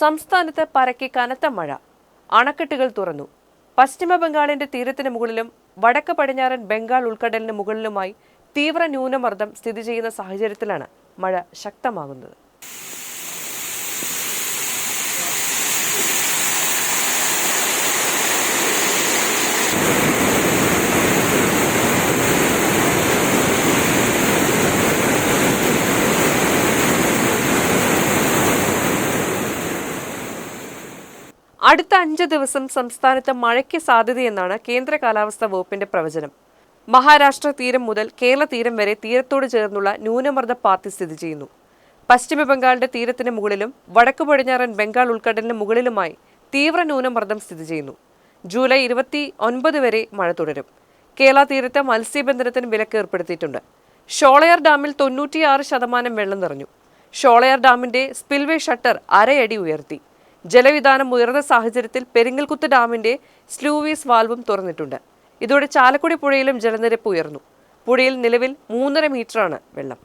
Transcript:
സംസ്ഥാനത്ത് പരക്കെ കനത്ത മഴ. അണക്കെട്ടുകൾ തുറന്നു. പശ്ചിമ ബംഗാളിന്റെ തീരത്തിന് മുകളിലും വടക്ക് പടിഞ്ഞാറൻ ബംഗാൾ ഉൾക്കടലിന് മുകളിലുമായി തീവ്ര ന്യൂനമർദ്ദം സ്ഥിതി ചെയ്യുന്ന സാഹചര്യത്തിലാണ് മഴ ശക്തമാകുന്നത്. അടുത്ത അഞ്ച് ദിവസം സംസ്ഥാനത്ത് മഴയ്ക്ക് സാധ്യതയെന്നാണ് കേന്ദ്ര കാലാവസ്ഥാ വകുപ്പിന്റെ പ്രവചനം. മഹാരാഷ്ട്ര തീരം മുതൽ കേരള തീരം വരെ തീരത്തോട് ചേർന്നുള്ള ന്യൂനമർദ്ദ പാത്തി സ്ഥിതി ചെയ്യുന്നു. പശ്ചിമ ബംഗാളിന്റെ തീരത്തിന് മുകളിലും വടക്കു പടിഞ്ഞാറൻ ബംഗാൾ ഉൾക്കടലിന് മുകളിലുമായി തീവ്ര ന്യൂനമർദ്ദം സ്ഥിതി ചെയ്യുന്നു. ജൂലൈ ഇരുപത്തി ഒൻപത് വരെ മഴ തുടരും. കേരള തീരത്ത് മത്സ്യബന്ധനത്തിന് വിലക്ക് ഏർപ്പെടുത്തിയിട്ടുണ്ട്. ഷോളയാർ ഡാമിൽ തൊണ്ണൂറ്റിയാറ് ശതമാനം വെള്ളം നിറഞ്ഞു. ഷോളയാർ ഡാമിന്റെ സ്പിൽവേ ഷട്ടർ അരയടി ഉയർത്തി. ജലവിധാനം ഉയർന്ന സാഹചര്യത്തിൽ പെരിങ്ങൽകുത്ത് ഡാമിന്റെ സ്ലൂവീസ് വാൽവും തുറന്നിട്ടുണ്ട്. ഇതോടെ ചാലക്കുടി പുഴയിലും ജലനിരപ്പ് ഉയർന്നു. പുഴയിൽ നിലവിൽ മൂന്നര മീറ്ററാണ് വെള്ളം.